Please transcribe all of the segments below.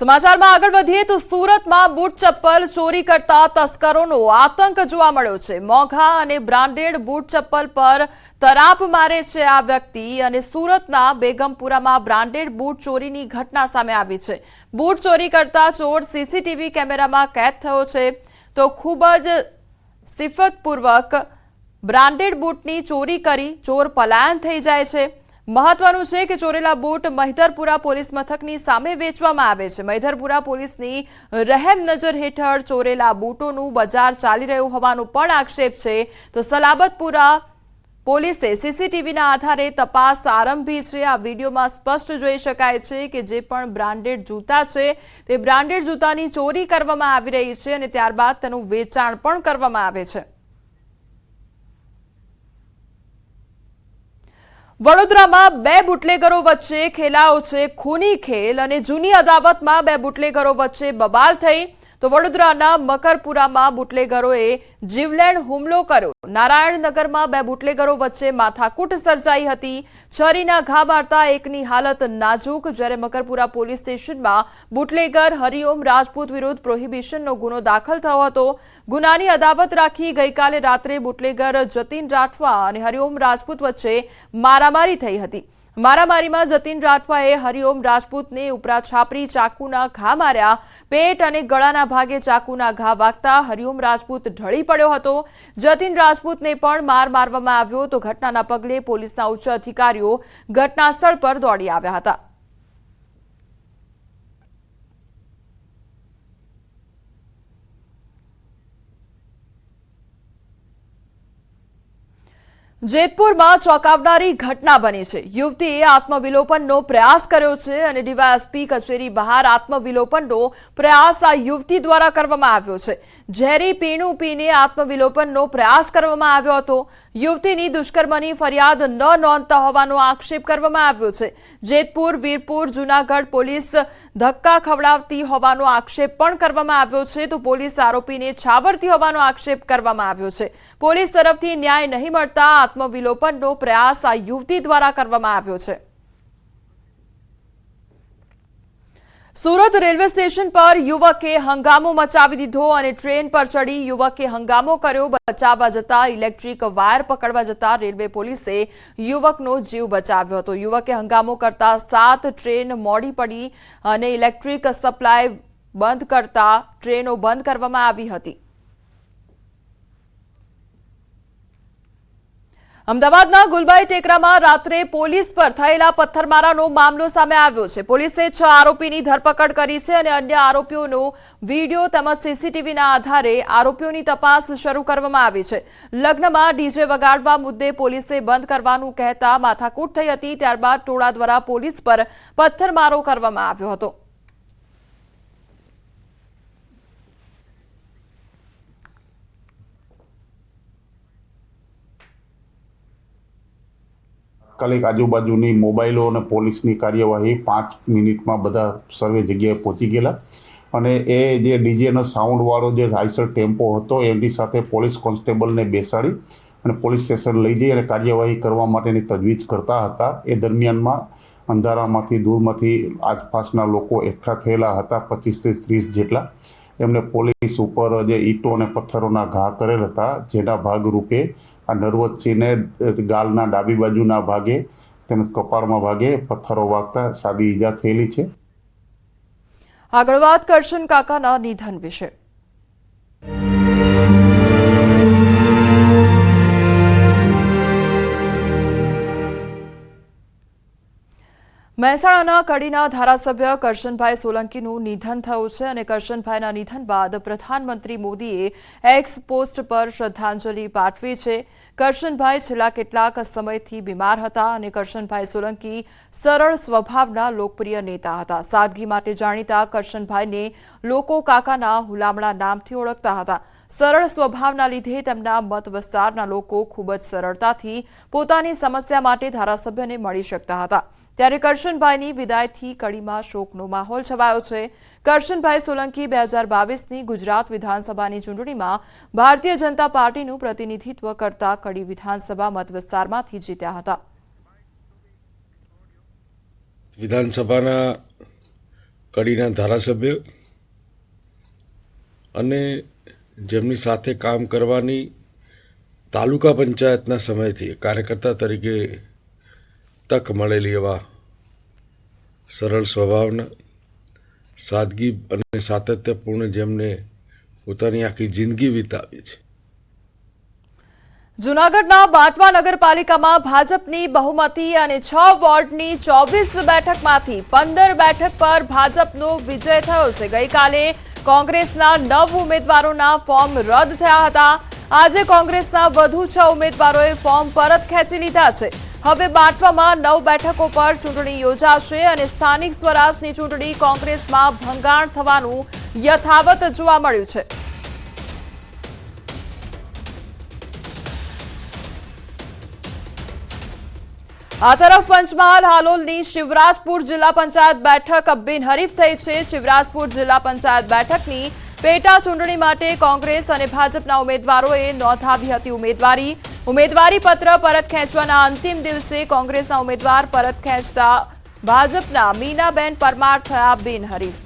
સમાચારમાં આગળ વધીએ તો સુરતમાં બૂટ ચપ્પલ ચોરી કરતા તસ્કરોનો આતંક જોવા મળ્યો છે. મોંઘા અને બ્રાન્ડેડ બૂટ ચપ્પલ પર તરાપ મારે છે આ વ્યક્તિ અને સુરતના બેગમપુરામાં બ્રાન્ડેડ બૂટ ચોરીની ઘટના સામે આવી છે. બૂટ ચોરી કરતા ચોર સીસીટીવી કેમેરામાં કેદ થયો છે. તો ખૂબ જ સિફતપૂર્વક બ્રાન્ડેડ બૂટની ચોરી કરી ચોર પલાયન થઈ જાય છે. મહત્વનું છે કે ચોરેલા બૂટ મહિધરપુરા પોલીસ મથકની સામે વેચવામાં આવે છે. મહિધરપુરા પોલીસની રહેમ નજર હેઠળ ચોરેલા બૂટોનું બજાર ચાલી રહ્યું હોવાનો પણ આક્ષેપ છે. તો સલાબતપુરા પોલીસે સીસીટીવીના આધારે તપાસ આરંભી છે. આ વિડીયોમાં સ્પષ્ટ જોઈ શકાય છે કે જે પણ બ્રાન્ડેડ જૂતા છે તે બ્રાન્ડેડ જૂતાની ચોરી કરવામાં આવી રહી છે અને ત્યારબાદ તેનું વેચાણ પણ કરવામાં આવે છે. વડોદરામાં બે બુટલેગરો વચ્ચે ખેલાયો છે ખૂની ખેલ અને જૂની અદાવતમાં બે બુટલેગરો વચ્ચે બબાલ થઈ તો વડોદરાના મકરપુરામાં બુટલેગરોએ જીવલેણ હુમલો કર્યો. નારાયણનગરમાં બે બુટલેગરો વચ્ચે માથાકૂટ સર્જાઈ હતી. છરીના ઘા મારતા એકની હાલત નાજુક, જ્યારે મકરપુરા પોલીસ સ્ટેશનમાં બુટલેગર હરિઓમ રાજપૂત વિરુદ્ધ પ્રોહિબિશનનો ગુનો દાખલ થયો હતો. ગુનાની અદાવત રાખી ગઈકાલે રાત્રે બુટલેગર જતીન રાઠવા અને હરિઓમ રાજપૂત વચ્ચે મારામારી થઈ હતી. મારામારીમાં જતીન રાઠવાએ હરિઓમ રાજપૂતને ઉપરા છાપરી ચાકુના ઘા માર્યા. પેટ અને ગળાના ભાગે ચાકુના ઘા વાગતા હરિઓમ રાજપૂત ઢળી પડ્યો હતો. જતીન રાજપૂતને પણ માર મારવામાં આવ્યો તો ઘટનાના પગલે પોલીસના ઉચ્ચ અધિકારીઓ ઘટનાસ્થળ પર દોડી આવ્યા હતા. જેતપુરમાં ચોંકાવનારી ઘટના બની છે. યુવતીએ આત્મવિલોપનનો પ્રયાસ કર્યો છે અને ડીવાયએસપી કચેરી બહાર આત્મવિલોપનનો પ્રયાસ આ યુવતી દ્વારા કરવામાં આવ્યો છે. ઝેરી પીણું પીને આત્મવિલોપનનો પ્રયાસ કરવામાં આવ્યો હતો. યુવતીની દુષ્કર્મની ફરિયાદ ન નોંધતા હોવાનો આક્ષેપ કરવામાં આવ્યો છે. જેતપુર, વીરપુર, જૂનાગઢ પોલીસ ધક્કા ખવડાવતી હોવાનો આક્ષેપ પણ કરવામાં આવ્યો છે તો પોલીસ આરોપીને છાવરતી હોવાનો આક્ષેપ કરવામાં આવ્યો છે. પોલીસ તરફથી ન્યાય નહીં મળતા આત્મવિલોપનનો પ્રયાસ આ યુવતી દ્વારા કરવામાં આવ્યો છે. સુરત રેલવે સ્ટેશન પર યુવકે હંગામો મચાવી દીધો અને ટ્રેન પર ચડી યુવકે હંગામો કર્યો. બચાવવા જતા ઇલેક્ટ્રિક વાયર પકડવા જતા રેલવે પોલીસે યુવકનો જીવ બચાવ્યો હતો. યુવકે હંગામો કરતા સાત ટ્રેન મોડી પડી અને ઇલેક્ટ્રિક સપ્લાય બંધ કરતા ટ્રેનો બંધ કરવામાં આવી હતી. અમદાવાદના ગુલબાઈ ટેકરામાં રાત્રે પોલીસ પર થયેલા પથ્થરમારાનો મામલો સામે આવ્યો છે. પોલીસે છ આરોપીની ધરપકડ કરી છે અને અન્ય આરોપીઓનો વીડિયો તેમજ સીસીટીવીના આધારે આરોપીઓની તપાસ શરૂ કરવામાં આવી છે. લગ્નમાં ડીજે વગાડવા મુદ્દે પોલીસે બંધ કરવાનું કહેતા માથાકૂટ થઈ હતી, ત્યારબાદ ટોળા દ્વારા પોલીસ પર પથ્થરમારો કરવામાં આવ્યો હતો. તાત્કાલિક આજુબાજુની મોબાઈલો અને પોલીસની કાર્યવાહી પાંચ મિનિટમાં બધા સર્વે જગ્યાએ પહોંચી ગયેલા. અને એ જે ડીજેનો સાઉન્ડવાળો જે રાઇસર ટેમ્પો હતો એની સાથે પોલીસ કોન્સ્ટેબલને બેસાડી અને પોલીસ સ્ટેશન લઈ જઈ અને કાર્યવાહી કરવા માટેની તજવીજ કરતા હતા. એ દરમિયાનમાં અંધારામાંથી દૂરમાંથી આસપાસના લોકો એકઠા થયેલા હતા પચીસથી ત્રીસ જેટલા. એમને પોલીસ ઉપર જે ઈંટો અને પથ્થરોના ઘા કરેલ હતા, જેના ભાગરૂપે આ નરવતસિંહને ગાલના ડાબી બાજુના ભાગે તેમજ કપાળમાં ભાગે પથ્થરો વાગતા સાદી ઈજા થયેલી છે. આગળ વાત કરશન કાકાના નિધન વિશે. મહેસાણાના કડીના ધારાસભ્ય કરશનભાઈ સોલંકીનું નિધન થયું છે અને કરશનભાઈના નિધન બાદ પ્રધાનમંત્રી મોદીએ એક્સ પોસ્ટ પર શ્રદ્ધાંજલિ પાઠવી છે. કરશનભાઈ છેલ્લા કેટલાક સમયથી બીમાર હતા અને કરશનભાઈ સોલંકી સરળ સ્વભાવના લોકપ્રિય નેતા હતા. સાદગી માટે જાણીતા કરશનભાઈને લોકો કાકાના હુલામણા નામથી ઓળખતા હતા. સરળ સ્વભાવના લીધે તેમના મત વિસ્તારના લોકો ખૂબ જ સરળતાથી પોતાની સમસ્યા માટે ધારાસભ્યને મળી શકતા હતા. ત્યારે કરશનભાઈની વિદાયથી કડીમાં શોકનો માહોલ છવાયો છે. કરશનભાઈ સોલંકી બે હજાર બાવીસની ગુજરાત વિધાનસભાની ચૂંટણીમાં ભારતીય જનતા પાર્ટીનું પ્રતિનિધિત્વ કરતા કડી વિધાનસભા મતવિસ્તારમાંથી જીત્યા હતા. વિધાનસભાના કડીના ધારાસભ્ય અને જેમની સાથે કામ કરવાની તાલુકા પંચાયતના સમયથી કાર્યકર્તા તરીકે તક મળેલી એવા સરળ સ્વભાવના, સાદગી અને સાતત્યપૂર્ણ જેમને પોતાની આખી જિંદગી વિતાવી છે. જૂનાગઢના બાંટવા નગરપાલિકામાં ભાજપની બહુમતી અને છ વોર્ડની ચોવીસ બેઠકમાંથી પંદર બેઠક પર ભાજપનો વિજય થયો છે. ગઈકાલે કોંગ્રેસના નવ ઉમેદવારોના ફોર્મ રદ થયા હતા. આજે કોંગ્રેસના વધુ છ ઉમેદવારોએ ફોર્મ પરત ખેંચી લીધા છે. હવે બાંટવામાં નવ બેઠકો પર ચૂંટણી યોજાશે અને સ્થાનિક સ્વરાજની ચૂંટણી કોંગ્રેસમાં ભંગાણ થવાનું યથાવત જોવા મળ્યું છે. આ તરફ પંચમહાલ હાલોલની શિવરાજપુર જિલ્લા પંચાયત બેઠક બિનહરીફ થઈ છે. શિવરાજપુર જિલ્લા પંચાયત બેઠકની પેટા ચૂંટણી માટે કોંગ્રેસ અને ભાજપના ઉમેદવારોએ નોંધાવી હતી ઉમેદવારી. ઉમેદવારી પત્ર પરત ખેંચવાના અંતિમ દિવસે કોંગ્રેસના ઉમેદવાર પરત ખેંચતા ભાજપના મીનાબેન પરમાર થયા બિનહરીફ.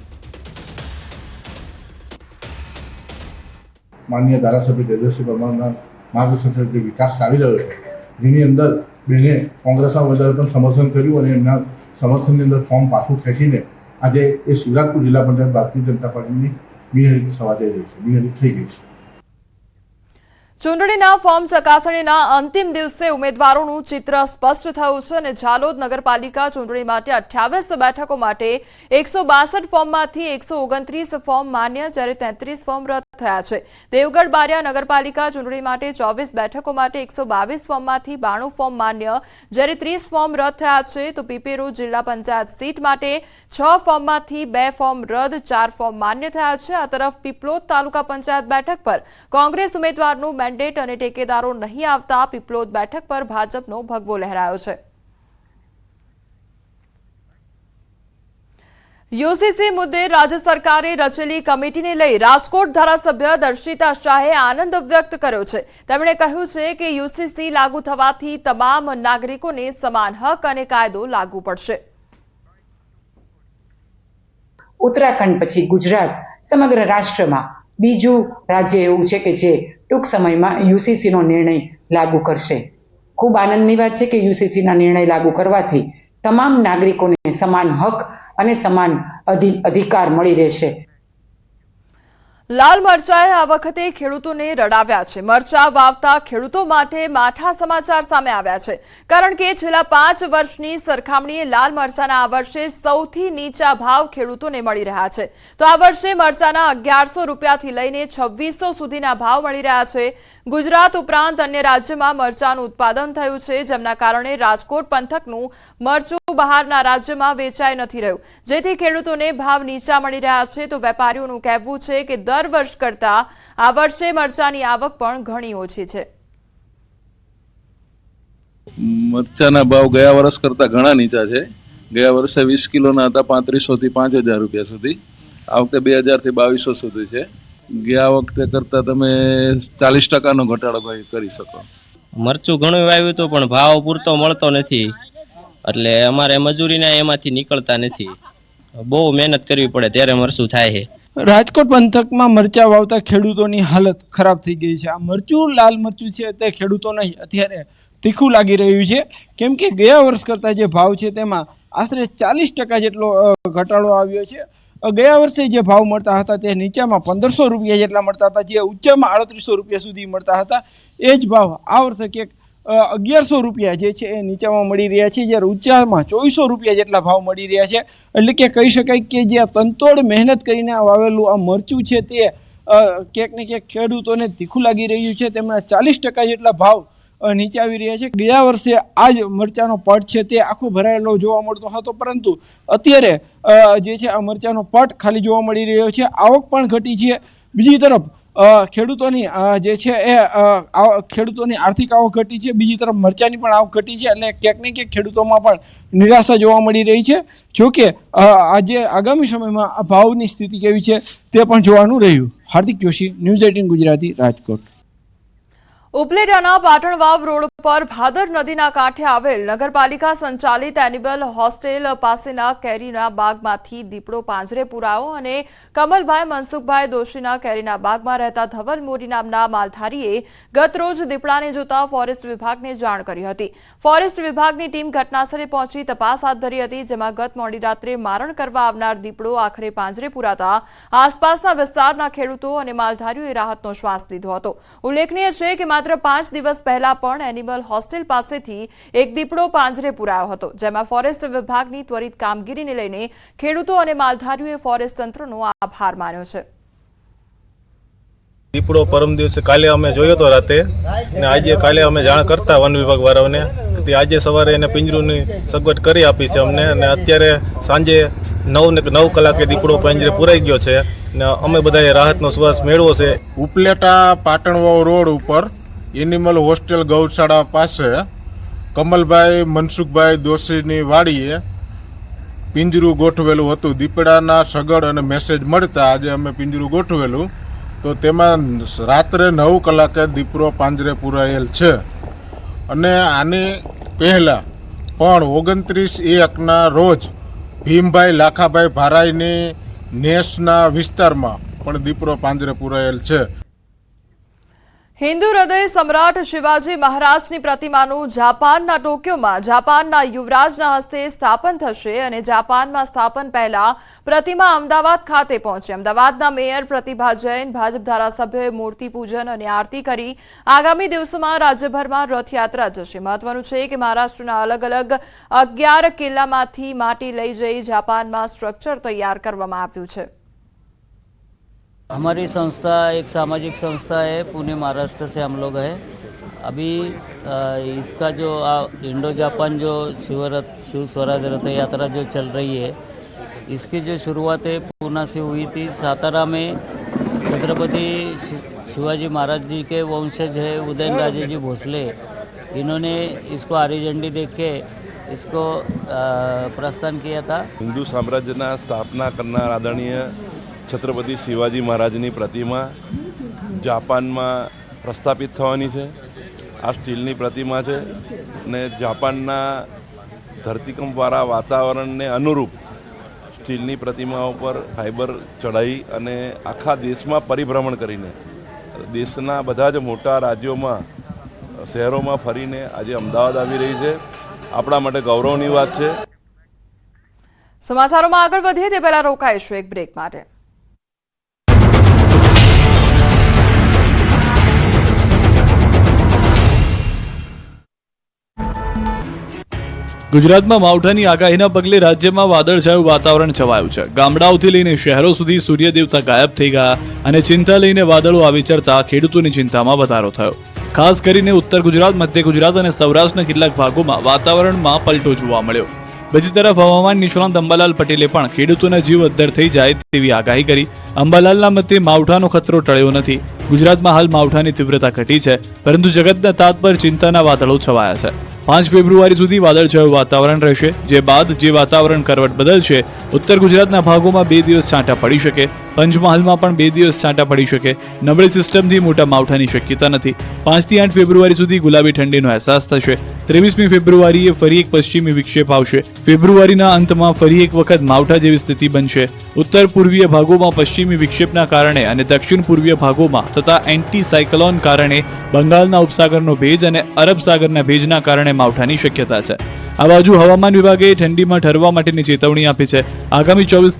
માનનીય ધારાસભ્ય તેજસ્વી પરમારના માર્ગદર્શન જે વિકાસ ચાલી રહ્યો છે, જેની અંદર બેને કોંગ્રેસના ઉમેદવારે પણ સમર્થન કર્યું અને એમના સમર્થનની અંદર ફોર્મ પાછું ખેંચીને આજે એ શિવરાજપુર જિલ્લા પંચાયત ભારતીય જનતા પાર્ટીની બિનહરીફ થવા ચૂંટણીના ફોર્મ ચકાસણીના અંતિમ દિવસે ઉમેદવારોનું ચિત્ર સ્પષ્ટ થયું છે અને ઝાલોદ નગરપાલિકા ચૂંટણી માટે અઠ્યાવીસ બેઠકો માટે એકસો ફોર્મમાંથી એકસો ફોર્મ માન્ય, જ્યારે તેત્રીસ ફોર્મ રદ થયા છે. દેવગઢ બારિયા નગરપાલિકા ચૂંટણી માટે ચોવીસ બેઠકો માટે એકસો બાવીસ ફોર્મમાંથી બાણું ફોર્મ માન્ય, જ્યારે ત્રીસ ફોર્મ રદ થયા છે, તો પીપેરો જિલ્લા પંચાયત સીટ માટે છ ફોર્મમાંથી બે ફોર્મ રદ, ચાર ફોર્મ માન્ય થયા છે. આ તરફ પીપલોદ તાલુકા પંચાયત બેઠક પર કોંગ્રેસ ઉમેદવારનું મેન્ડેટ અને ટેકેદારો નહીં આવતા પીપલોદ બેઠક પર ભાજપનો ભગવો લહેરાયો છે. યુસીસી મુદ્દે રાજ્ય સરકારે રચેલી કમિટીને લઈ રાજકોટ ધારાસભ્ય દર્શિતા શાહે આનંદ વ્યક્ત કર્યો છે. તેમણે કહ્યું છે કે યુસીસી લાગુ થવાથી તમામ નાગરિકોને સમાન હક અને કાયદો લાગુ પડશે. ઉત્તરાખંડ પછી ગુજરાત, સમગ્ર રાષ્ટ્રમાં. બીજું રાજ્ય એવું છે કે જે ટૂંક સમયમાં યુસીસીનો નિર્ણય લાગુ કરશે. ખૂબ આનંદની વાત છે કે યુસીસીના નિર્ણય લાગુ કરવાથી તમામ નાગરિકોને સમાન હક અને સમાન અધિ- અધિકાર મળી રહેશે. લાલ મરચાએ આ વખતે ખેડૂતોને રડાવ્યા છે. મરચા વાવતા ખેડૂતો માટે માઠા સમાચાર સામે આવ્યા છે. કારણ કે છેલ્લા પાંચ વર્ષની સરખામણીએ લાલ મરચાના આ વર્ષે સૌથી નીચા ભાવ ખેડૂતોને મળી રહ્યા છે. તો આ વર્ષે મરચાના અગિયારસો રૂપિયાથી લઈને છવ્વીસો સુધીના ભાવ મળી રહ્યા છે. ગુજરાત ઉપરાંત અન્ય રાજ્યમાં મરચાનું ઉત્પાદન થયું છે, જેમના કારણે રાજકોટ પંથકનું મરચું બહારના રાજ્યમાં વેચાઈ નથી રહ્યું. જેથી ખેડૂતોને ભાવ નીચા મળી રહ્યા છે. તો વેપારીઓનું કહેવું છે કે દર વર્ષ કરતા આ વર્ષે મરચાની આવક પણ ઘણી ઓછી છે. મરચાના ભાવ ગયા વર્ષ કરતાં ઘણા નીચા છે. ગયા વર્ષે વીસ કિલોના હતા પાંત્રીસોથી પાંચ હજાર રૂપિયા સુધી. આ વખતે બે હજારથી બાવીસો સુધી છે. ગયા વખતે કરતાં તમે ચાલીસ ટકાનો ઘટાડો કરી શકો. મરચું ઘણું વાવ્યું હતું પણ ભાવ પૂરતો મળતો નથી. એટલે અમારે મજૂરીના એમાંથી નીકળતા નથી. બહુ મહેનત કરવી પડે ત્યારે મરચું થાય છે. રાજકોટ પંથકમાં મરચા વાવતા ખેડૂતોની હાલત ખરાબ થઈ ગઈ છે. આ મરચું, લાલ મરચું છે તે ખેડૂતો નહીં, અત્યારે તીખું લાગી રહ્યું છે. કેમ કે ગયા વર્ષ કરતાં જે ભાવ છે તેમાં આશરે ચાલીસ ટકા જેટલો ઘટાડો આવ્યો છે. ગયા વર્ષે જે ભાવ મળતા હતા તે નીચામાં પંદરસો રૂપિયા જેટલા મળતા હતા, જે ઉચ્ચમાં આડત્રીસો રૂપિયા સુધી મળતા હતા. એ જ ભાવ આ વર્ષે ક્યાંક અગિયારસો રૂપિયા જે છે એ નીચામાં મળી રહ્યા છે. જ્યારે ઊંચામાં ચોવીસો રૂપિયા જેટલા ભાવ મળી રહ્યા છે. એટલે કે કહી શકાય કે જે આ તંતોડ મહેનત કરીને વાવેલું આ મરચું છે તે ક્યાંક ને ક્યાંક ખેડૂતોને તીખું લાગી રહ્યું છે. તેમના ચાલીસ ટકા જેટલા ભાવ નીચે આવી રહ્યા છે. ગયા વર્ષે આ જ મરચાનો પટ છે તે આખો ભરાયેલો જોવા મળતો હતો. પરંતુ અત્યારે જે છે આ મરચાનો પટ ખાલી જોવા મળી રહ્યો છે. આવક પણ ઘટી છે. બીજી તરફ ખેડૂતોની જે છે એ ખેડૂતોની આર્થિક આવક ઘટી છે. બીજી તરફ મરચાની પણ આવક ઘટી છે એટલે ક્યાંક ને ક્યાંક ખેડૂતોમાં પણ નિરાશા જોવા મળી રહી છે. જોકે આજે આગામી સમયમાં આ ભાવની સ્થિતિ કેવી છે તે પણ જોવાનું રહ્યું. Hardik Joshi, news eighteen Gujarati, Rajkot. ઉપલેટાના Patanvav road પર ભાદર નદીના કાંઠે આવેલ નગરપાલિકા સંચાલિત એનિમલ હોસ્ટેલ પાસેના કેરીના બાગમાંથી દીપડો પાંજરે પુરાયો અને કમલભાઈ મનસુખભાઈ દોશીના કેરીના બાગમાં રહેતા ધવલ મોરી નામના માલધારીએ ગતરોજ દીપડાને જોતા ફોરેસ્ટ વિભાગને જાણ કરી હતી. ફોરેસ્ટ વિભાગની ટીમ ઘટનાસ્થળે પહોંચી તપાસ હાથ ધરી હતી, જેમાં ગત મોડી રાત્રે મારણ કરવા આવનાર દીપડો આખરે પાંજરે પુરાતા આસપાસના વિસ્તારના ખેડૂતો અને માલધારીઓએ રાહતનો શ્વાસ લીધો હતો. ઉલ્લેખનીય છે કે માત્ર પાંચ દિવસ પહેલા પણ એનિમલ હોસ્ટેલ પાસેથી એક દીપડો પાંજરે પુરાયો હતો જેમાં ફોરેસ્ટ વિભાગની ત્વરિત કામગીરીને લઈને ખેડૂતો અને માલધારીઓએ ફોરેસ્ટ તંત્રનો આભાર માન્યો છે. દીપડો પરમ દિવસે કાલે અમે જોયો હતો રાતે અને આજે કાલે અમે જાણ કરતા વન વિભાગ વાળાઓને તે આજે સવારે એને પિંજરુની સગવડ કરી આપી છે અમને અને અત્યારે સાંજે નવ ને નવ કલાકે દીપડો પિંજરે પુરાઈ ગયો છે ને અમે બધાએ રાહતનો શ્વાસ મેળવો છે. ઉપલેટા પાટણવાવ રોડ ઉપર એનિમલ હોસ્ટેલ ગૌશાળા પાસે કમલભાઈ મનસુખભાઈ દોશીની વાડીએ પિંજરું ગોઠવેલું હતું. દીપડાના સગડ અને મેસેજ મળતા આજે અમે પિંજરું ગોઠવેલું. તો તેમાં રાત્રે નવ કલાકે દીપડો પાંજરે પુરાયેલ છે. અને આની પહેલાં પણ ઓગણત્રીસ એકના રોજ ભીમભાઈ લાખાભાઈ ભારાઈની નેસના વિસ્તારમાં પણ દીપડો પાંજરે પુરાયેલ છે. હિન્દુ હૃદય સમ્રાટ શિવાજી મહારાજની પ્રતિમાનું જાપાનના ટોક્યોમાં જાપાનના યુવરાજના હસ્તે સ્થાપન થશે અને જાપાનમાં સ્થાપન પહેલા પ્રતિમા અમદાવાદ ખાતે પહોંચે. અમદાવાદના મેયર પ્રતિભા જૈન, ભાજપ ધારાસભ્યોએ મૂર્તિ પૂજન અને આરતી કરી આગામી દિવસોમાં રાજ્યભરમાં રથયાત્રા જશે. મહત્વનું છે કે મહારાષ્ટ્રના અલગ અલગ અગિયાર કિલ્લામાંથી માટી લઈ જઈ જાપાનમાં સ્ટ્રક્ચર તૈયાર કરવામાં આવ્યું છે. हमारी संस्था एक सामाजिक संस्था है, पुणे महाराष्ट्र से हम लोग हैं। अभी इसका जो इंडो जापान जो शिवरथ, शिव स्वराज रथ यात्रा जो चल रही है, इसकी जो शुरुआत है पूना से हुई थी, सातारा में छत्रपति शिवाजी महाराज जी के वंशज है, उदयन राजे जी भोसले। इन्होंने इसको आरी झंडी देख के इसको प्रस्थान किया था। हिंदू साम्राज्य स्थापना करना आदरणीय છત્રપતિ શિવાજી મહારાજની પ્રતિમા જાપાનમાં પ્રસ્થાપિત થવાની છે. આ સ્ટીલની પ્રતિમા છે ને જાપાનના ધરતીકંપવાળા વાતાવરણને અનુરૂપ સ્ટીલની પ્રતિમાઓ પર ફાઇબર ચડાઈ અને આખા દેશમાં પરિભ્રમણ કરીને, દેશના બધા જ મોટા રાજ્યોમાં, શહેરોમાં ફરીને આજે અમદાવાદ આવી રહી છે. આપણા માટે ગૌરવની વાત છે. સમાચારોમાં આગળ વધીએ તે પહેલા રોકાઈશું એક બ્રેક માટે. ગુજરાતમાં માવઠાની આગાહીના પગલે રાજ્યમાં વાદળછાયું વાતાવરણ છવાયું છે. ગામડાઓથી લઈને શહેરો સુધી સૂર્ય દેવતા ગાયબ થઈ ગયા અને ચિંતા લઈને વાદળો આવી ચડતા ખેડૂતોની ચિંતામાં વધારો થયો. ખાસ કરીને ઉત્તર ગુજરાત, મધ્ય ગુજરાત અને સૌરાષ્ટ્રના કેટલાક ભાગોમાં વાતાવરણમાં પલટો જોવા મળ્યો. બીજી તરફ હવામાન નિષ્ણાંત અંબાલાલ પટેલે પણ ખેડૂતોના જીવ અદ્ધર થઈ જાય તેવી આગાહી કરી. અંબાલાલના મતે માવઠાનો ખતરો ટળ્યો નથી. ગુજરાતમાં હાલ માવઠાની તીવ્રતા ઘટી છે, પરંતુ જગતના તાત પર ચિંતાના વાદળો છવાયા છે. પાંચ ફેબ્રુઆરી સુધી વાદળછાયું વાતાવરણ રહેશે. જે બાદ જે વાતાવરણ કરવટ બદલશે, ઉત્તર ગુજરાતના ભાગોમાં બે દિવસ છાંટા પડી શકે. પંચમહાલમાં પણ બે દિવસ છાંટા પડી શકે. નબળી સિસ્ટમથી મોટા માવઠાની શક્યતા નથી. પાંચથી આઠ ફેબ્રુઆરી સુધી ગુલાબી ઠંડીનો અહેસાસ થશે. ત્રેવીસમી ફેબ્રુઆરીએ ફરી એક પશ્ચિમી વિક્ષેપ આવશે. ફેબ્રુઆરીના અંતમાં ફરી એક વખત માવઠા જેવી સ્થિતિ બનશે. ઉત્તર પૂર્વીય ભાગોમાં પશ્ચિમી વિક્ષેપના કારણે અને દક્ષિણ પૂર્વીય ભાગોમાં તથા એન્ટી સાયક્લોન કારણે બંગાળના ઉપસાગરનો ભેજ અને અરબ સાગરના ભેજના કારણે માવઠાની શક્યતા છે. આ બાજુ હવામાન વિભાગે ઠંડીમાં ઠરવા માટેની ચેતવણી આપી છે. આગામી ચોવીસ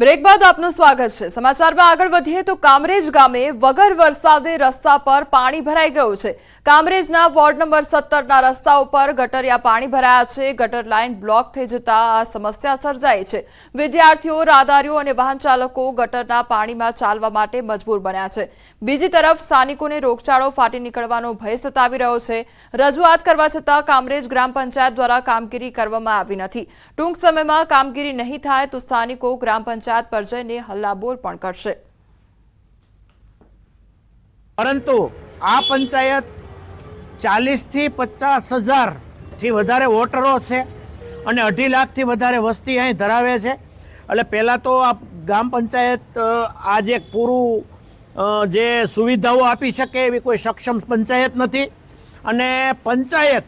બ્રેક બાદ આપનું સ્વાગત છે. સમાચારમાં આગળ વધીએ તો કામરેજ ગામે વગર વરસાદે રસ્તા પર પાણી ભરાઈ ગયું છે. કામરેજના વોર્ડ નંબર સત્તરના રસ્તા ઉપર ગટરિયા પાણી ભરાયા છે. ગટર લાઇન બ્લોક થઈ જતા આ સમસ્યા સર્જાઈ છે. વિદ્યાર્થીઓ, રાહદારીઓ અને વાહન ચાલકો ગટરના પાણીમાં ચાલવા માટે મજબૂર બન્યા છે. બીજી તરફ સ્થાનિકોને રોગચાળો ફાટી નીકળવાનો ભય સતાવી રહ્યો છે. રજૂઆત કરવા છતાં કામરેજ ગ્રામ પંચાયત દ્વારા કામગીરી કરવામાં આવી નથી. ટૂંક સમયમાં કામગીરી નહીં થાય તો સ્થાનિકો ગ્રામ પંચાયત પર જઈને હલ્લાબોલ પણ કરશે. પરંતુ આ પંચાયત ચાલીસથી પચાસ હજારથી વધારે વોટરો છે અને અઢી લાખથી વધારે વસ્તી અહીં ધરાવે છે. એટલે પહેલાં તો આ ગ્રામ પંચાયત આ જે પૂરું જે સુવિધાઓ આપી શકે એવી કોઈ સક્ષમ પંચાયત નથી. અને પંચાયત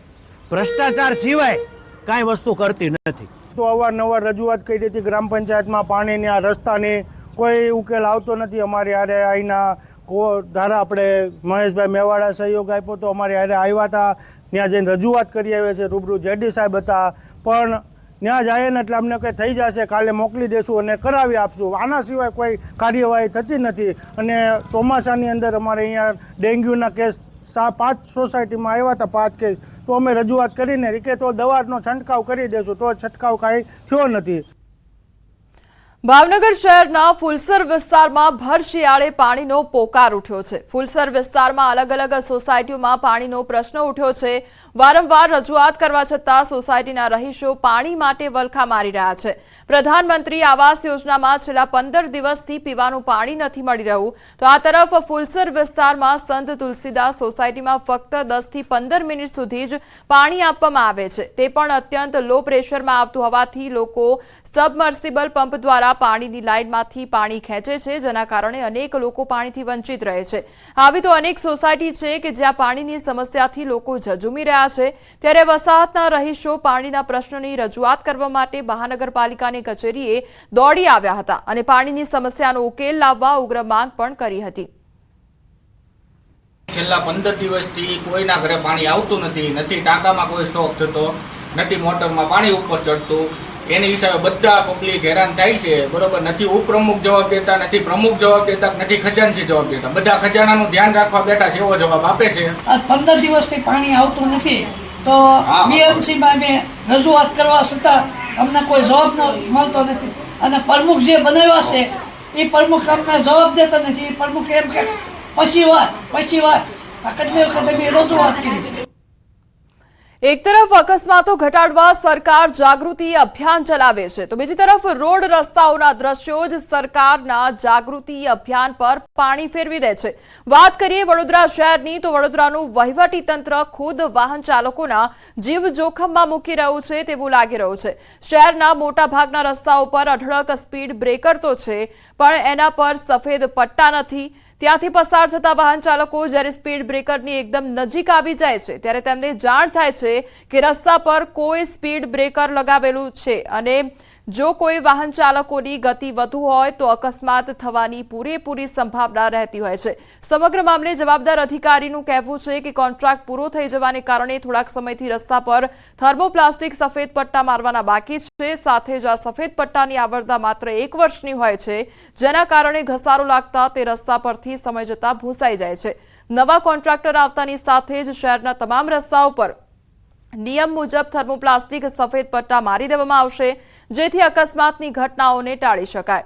ભ્રષ્ટાચાર સિવાય કાંઈ વસ્તુ કરતી નથી. તો અવારનવાર રજૂઆત કરી હતી ગ્રામ પંચાયતમાં પાણીની આ રસ્તાની. કોઈ ઉકેલ આવતો નથી અમારી હારે અહીંના ધારા આપણે મહેશભાઈ મેવાડા સહયોગ આપ્યો તો અમારે હારે આવ્યા હતા ત્યાં જઈને રજૂઆત કરી આવ્યા છે, રૂબરૂ જેડી સાહેબ હતા. પણ ત્યાં જાય ને એટલે અમને કંઈ થઈ જશે, કાલે મોકલી દેશું અને કરાવી આપશું. આના સિવાય કોઈ કાર્યવાહી થતી નથી. અને ચોમાસાની અંદર અમારે અહીંયા ડેન્ગ્યુના કેસ સા પાંચ સોસાયટીમાં આવ્યા હતા પાંચ કેસ તો અમે રજૂઆત કરીને કે તો દવાનો છંટકાવ કરી દેશું તો છંટકાવ કાંઈ થયો નથી. ભાવનગર શહેરના ફુલસર વિસ્તારમાં ભર શિયાળે પાણીનો પોકાર ઉઠ્યો છે. ફુલસર વિસ્તારમાં અલગ અલગ સોસાયટીઓમાં પાણીનો પ્રશ્ન ઉઠ્યો છે. વારંવાર રજૂઆત કરવા છતાં સોસાયટીના રહીશો પાણી માટે વલખા મારી રહ્યા છે. પ્રધાનમંત્રી આવાસ યોજનામાં છેલ્લા પંદર દિવસથી પીવાનું પાણી નથી મળી રહ્યું. તો આ તરફ ફુલસર વિસ્તારમાં સંત તુલસીદાસ સોસાયટીમાં ફક્ત દસથી પંદર મિનિટ સુધી જ પાણી આપવામાં આવે છે. તે પણ અત્યંત લો પ્રેશરમાં આવતું હોવાથી લોકો સબમર્સિબલ પંપ દ્વારા પાણીની લાઇનમાંથી પાણી ખેંચે છે, જેના કારણે અનેક લોકો પાણીથી વંચિત રહે છે. આવી તો અનેક સોસાયટી છે કે જ્યાં પાણીની સમસ્યાથી લોકો ઝઝુમી રહ્યા છે. ત્યારે વસાહતના રહીશો પાણીના પ્રશ્નની રજૂઆત કરવા માટે મહાનગરપાલિકાની કચેરીએ દોડી આવ્યા હતા અને પાણીની સમસ્યાનો ઉકેલ લાવવા ઉગ્ર માંગ પણ કરી હતી. છેલ્લા પંદર દિવસથી કોઈના ઘરે પાણી આવતું નથી નથી ટાંકામાં કોઈ સ્ટોક થતો, નથી મોટરમાં પાણી ઉપર ચડતું. એની હિસાબે બધા પબ્લિક હેરાન થાય છે. બરોબર નથી ઉપપ્રમુખ જવાબ દેતા નથી પ્રમુખ જવાબ દેતા નથી ખજાનચી જવાબ દેતા. બધા ખજાનાનું ધ્યાન રાખવા બેઠા છે એવો જવાબ આપે છે. આ પંદર દિવસથી પાણી આવતું નથી. તો બીએમસી માં રજૂઆત કરવા છતાં અમને કોઈ જવાબ મળતો નથી. અને પ્રમુખ જે બનાવ્યા છે એ પ્રમુખ અમને જવાબ દેતા નથી. એ પ્રમુખ એમ કે પછી વાત પછી વાત. આ કેટલી વખત અમે રજૂઆત કરી. એક તરફ અકસ્માતો ઘટાડવા સરકાર જાગૃતિ અભિયાન ચલાવે છે, તો બીજી તરફ રોડ રસ્તાઓના દ્રશ્યો જ સરકારના જાગૃતિ અભિયાન પર પાણી ફેરવી દે છે. વાત કરીએ વડોદરા શહેરની, તો વડોદરાનું વહીવટી તંત્ર ખુદ વાહન ચાલકોના જીવ જોખમમાં મૂકી રહ્યું છે તેવું લાગી રહ્યું છે. શહેરના મોટાભાગના રસ્તાઓ પર અઢળક સ્પીડ બ્રેકર તો છે, પણ એના પર સફેદ પટ્ટા નથી. ત્યાંથી પસાર થતા વાહન ચાલકો જ્યારે સ્પીડ બ્રેકરની એકદમ નજીક આવી જાય છે, ત્યારે તેમને જાણ થાય છે કે રસ્તા પર કોઈ સ્પીડ બ્રેકર લગાવેલું છે અને જો કોઈ વાહન ચાલકોની ગતિ વધુ હોય તો અકસ્માત થવાની પૂરેપૂરી સંભાવના રહેતી હોય છે. સમગ્ર મામલે જવાબદાર અધિકારીનું કહેવું છે કે કોન્ટ્રાક્ટ પૂરો થઈ જવાને કારણે થોડાક સમયથી રસ્તા પર થર્મોપ્લાસ્ટિક સફેદ પટ્ટા મારવાના બાકી છે. સાથે જ આ સફેદ પટ્ટાની આવરદા માત્ર એક વર્ષની હોય છે. જેના કારણે ઘસારો લાગતા તે રસ્તા પરથી સમય જતા ભૂસાઈ જાય છે. નવા કોન્ટ્રાક્ટર આવતાની સાથે જ શહેરના તમામ રસ્તાઓ પર નિયમ મુજબ થર્મોપ્લાસ્ટિક સફેદ પટ્ટા મારી દેવામાં આવશે. જેથી અકસ્માતની ઘટનાઓને ટાળી શકાય.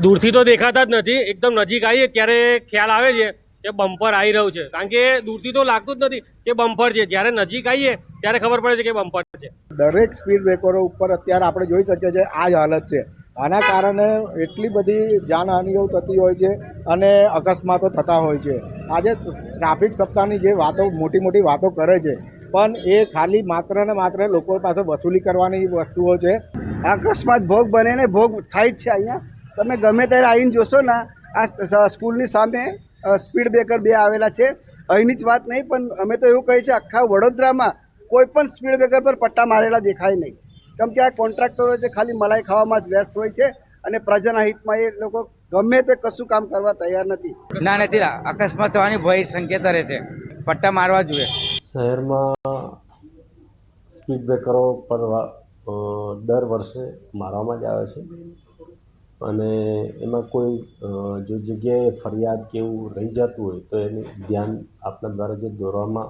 દૂરથી તો દેખાતા જ નથી. એકદમ નજીક આવીએ ત્યારે ખ્યાલ આવે છે કે બમ્પર આવી રહ્યું છે. કારણ કે દૂરથી તો લાગતું જ નથી કે બમ્પર છે. જ્યારે નજીક આવીએ ત્યારે ખબર પડે છે કે બમ્પર છે. દરેક સ્પીડ બ્રેકરો ઉપર અત્યારે આપણે જોઈ શકીએ છીએ આ જ હાલત છે. આના કારણે એટલી બધી જાનહાનિઓ થતી હોય છે અને અકસ્માતો થતા હોય છે. આજે ટ્રાફિક સપ્તાહની જે વાતો મોટી મોટી વાતો કરે છે પણ એ ખાલી માત્ર ને માત્ર લોકો પાસે વસૂલી કરવાની વસ્તુઓ છે. અકસ્માત ભોગ બને ને ભોગ થાય જ છે અહીંયા. તમે ગમે ત્યારે આવીને જોશો ને આ સ્કૂલની સામે સ્પીડ બ્રેકર બે આવેલા છે. અહીંની જ વાત નહીં પણ અમે તો એવું કહીએ છીએ આખા વડોદરામાં કોઈ પણ સ્પીડ બ્રેકર પર પટ્ટા મારેલા દેખાય નહીં. કેમ કે આ કોન્ટ્રાક્ટરો છે ખાલી મલાઈ ખાવામાં જ વ્યસ્ત હોય છે અને પ્રજાના હિતમાં એ લોકો ગમે તે કશું કામ કરવા તૈયાર નથી. ના નથી અકસ્માત થવાની ભય સંકેત રહે છે. પટ્ટા મારવા જોઈએ. શહેરમાં સ્પીડ બ્રેકરો પર દર વર્ષે મારવામાં જ આવે છે. અને એમાં કોઈ જો જગ્યાએ ફરિયાદ કે એવું રહી જતું હોય તો એનું ધ્યાન આપના દ્વારા જે દોરવામાં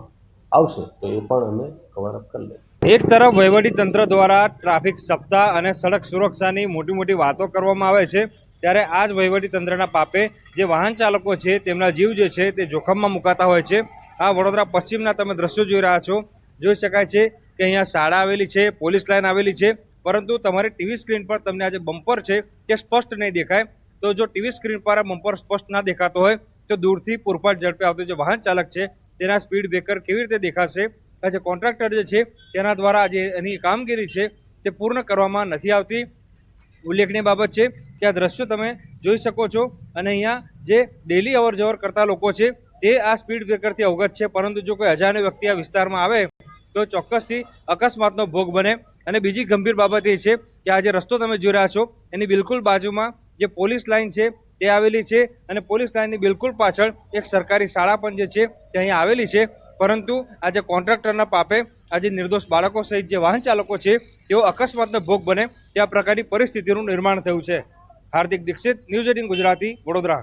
આવશે તો એ પણ અમે કવર અપ કરી લઈશું. એક તરફ વહીવટી તંત્ર દ્વારા ટ્રાફિક સપ્તાહ અને સડક સુરક્ષાની મોટી મોટી વાતો કરવામાં આવે છે, ત્યારે આ જ વહીવટી તંત્રના પાપે જે વાહન ચાલકો છે તેમના જીવ જે છે તે જોખમમાં મુકાતા હોય છે. આ વડોદરા પશ્ચિમના તમે દ્રશ્યો જોઈ રહ્યા છો. જોઈ શકાય છે કે અહીંયા શાળા આવેલી છે, પોલીસ લાઇન આવેલી છે, પરંતુ તમારી ટીવી સ્ક્રીન પર તમને આ જે બમ્પર છે તે સ્પષ્ટ નહીં દેખાય. તો જો ટીવી સ્ક્રીન પર આ બમ્પર સ્પષ્ટ ના દેખાતો હોય, તો દૂરથી પૂરપાટ ઝડપે આવતો જે વાહન ચાલક છે, તેના સ્પીડ બ્રેકર કેવી રીતે દેખાશે? આ જે કોન્ટ્રાક્ટર જે છે, તેના દ્વારા જે એની કામગીરી છે, તે પૂર્ણ કરવામાં નથી આવતી. ઉલ્લેખનીય બાબત છે કે આ દ્રશ્યો તમે જોઈ શકો છો અને અહીંયા જે ડેલી અવર જવર કરતા લોકો છે તે આ સ્પીડ બ્રેકરથી અવગત છે. પરંતુ જો કોઈ અજાણ્યો વ્યક્તિ આ વિસ્તારમાં આવે, તો ચોક્કસથી અકસ્માતનો ભોગ બને. અને બીજી ગંભીર બાબત એ છે કે આ જે રસ્તો તમે જોઈ રહ્યા છો, એની બિલકુલ બાજુમાં જે પોલીસ લાઇન છે, તે આવેલી છે. અને પોલીસ લાઇનની બિલકુલ પાછળ એક સરકારી શાળા પણ જે છે, તે અહીંયા આવેલી છે. પરંતુ આ જે કોન્ટ્રાક્ટરના પાપે આ જે નિર્દોષ બાળકો સહિત જે વાહન ચાલકો છે, તેઓ અકસ્માતનો ભોગ બને. ત્યાં પ્રકારની પરિસ્થિતિનું નિર્માણ થયું છે. Hardik Dikshit, news eighteen Gujarati, Vadodara.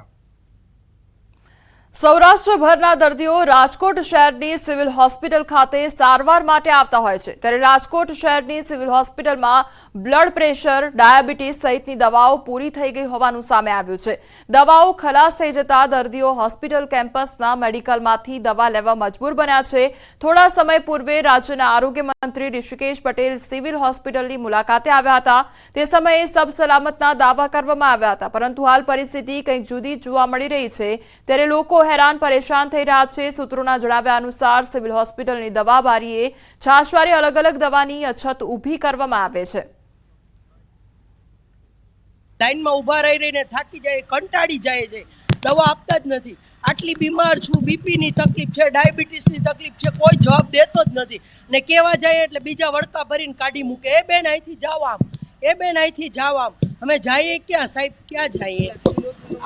સૌરાષ્ટ્રભરના દર્દીઓ રાજકોટ શહેરની સિવિલ હોસ્પિટલ ખાતે સારવાર માટે આવતા હોય છે. ત્યારે રાજકોટ શહેરની સિવિલ હોસ્પિટલમાં બ્લડ પ્રેશર, ડાયાબિટીસ સહિતની દવાઓ પૂરી થઈ ગઈ હોવાનું સામે આવ્યું છે. દવાઓ ખલાસ થઈ જતા દર્દીઓ હોસ્પિટલ કેમ્પસના મેડિકલમાંથી દવા લેવા મજબૂર બન્યા છે. થોડા સમય પૂર્વે રાજ્યના આરોગ્ય મંત્રી ઋષિકેશ પટેલ સિવિલ હોસ્પિટલની મુલાકાતે આવ્યા હતા. તે સમયે સબ સલામતના દાવા કરવામાં આવ્યા હતા. પરંતુ હાલ પરિસ્થિતિ કંઈક જુદી જોવા મળી રહી છે. ત્યારે લોકો હેરાન પરેશાન થઈ રહ્યા છે. સૂત્રોના જણાવ્યા અનુસાર સિવિલ હોસ્પિટલની દવા છાશવારે અલગ અલગ દવાની અછત ઊભી કરવામાં આવે છે. લાઈનમાં ઊભા રહી રહીને થાકી જાય, કંટાળી જાય છે. દવા આપતા જ નથી. આટલી બીમાર છું, બીપીની તકલીફ છે, ડાયાબિટીસની તકલીફ છે, કોઈ જવાબ દેતો જ નથી. ને કહેવા જાય એટલે બીજા વડકા ભરીને કાઢી મૂકે. એ બેન, અહીંથી જાઓ આમ. એ બેન, અહીંથી જાઓ આમ. અમે જઈએ ક્યાં સાહેબ? ક્યાં જઈએ?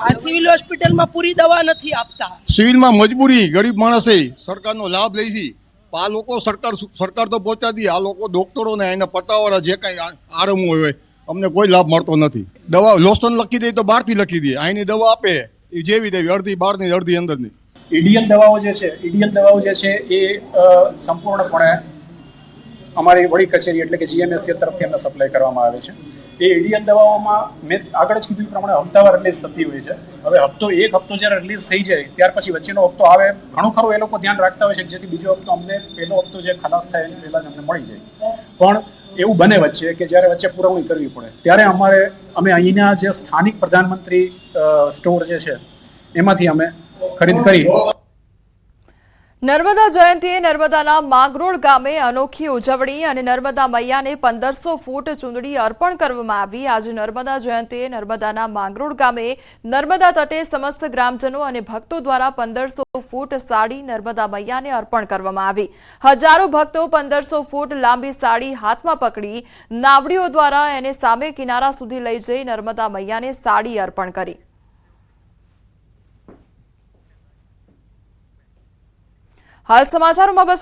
આ સિવિલ હોસ્પિટલમાં પૂરી દવા નથી આપતા. સિવિલમાં મજબૂરી ગરીબ માણસે સરકારનો લાભ લઈ છે. આ લોકો સરકાર સરકાર તો પહોંચાડી આ લોકો ડોક્ટરોને એને પટાવાળા જે કાંઈ આરમ હોય અમને કોઈ લાભ મળતો નથી. દવા લોશન લખી દે તો બહારથી લખી દે. અહીંની દવા આપે એ જેવી દેવી અડધી બહારની અડધી અંદરની. ઇડિયન દવાઓ જે છે ઇડિયન દવાઓ જે છે એ સંપૂર્ણપણે અમારી વડી કચેરી એટલે કે જીએમએસસી તરફથી અમને સપ્લાય કરવામાં આવે છે. એ ઇડિયન દવાઓમાં મેં આગળ જ કીધું પ્રમાણે હપ્તાવાર રિલીઝ થતી હોય છે. હવે હપ્તો એક હપ્તો જ્યારે રિલીઝ થઈ જાય, ત્યાર પછી વચ્ચેનો હપ્તો આવે. ઘણું ખરું એ લોકો ધ્યાન રાખતા હોય છે જેથી બીજો હપ્તો અમને, પહેલો હપ્તો જે ખલાસ થાય એની પહેલાં જ અમને મળી જાય. પણ એવું બને વચ્ચે કે જ્યારે વચ્ચે પુરવણી કરવી પડે, ત્યારે અમારે, અમે અહીંના જે સ્થાનિક પ્રધાનમંત્રી સ્ટોર જે છે, એમાંથી અમે ખરીદ કરી. નર્મદા જયંતીએ નર્મદાના માંગરોળ ગામે અનોખી ઉજવણી અને નર્મદા મૈયાને પંદરસો ફૂટ ચૂંદડી અર્પણ કરવામાં આવી. આજે નર્મદા જયંતીએ નર્મદાના માંગરોળ ગામે નર્મદા તટે સમસ્ત ગ્રામજનો અને ભક્તો દ્વારા પંદરસો ફૂટ સાડી નર્મદા મૈયાને અર્પણ કરવામાં આવી. હજારો ભક્તો પંદરસો ફૂટ લાંબી સાડી હાથમાં પકડી નાવડીઓ દ્વારા એને સામે કિનારા સુધી લઈ જઈ નર્મદા મૈયાને સાડી અર્પણ કરી. હાલ સમાચારોમાં બસ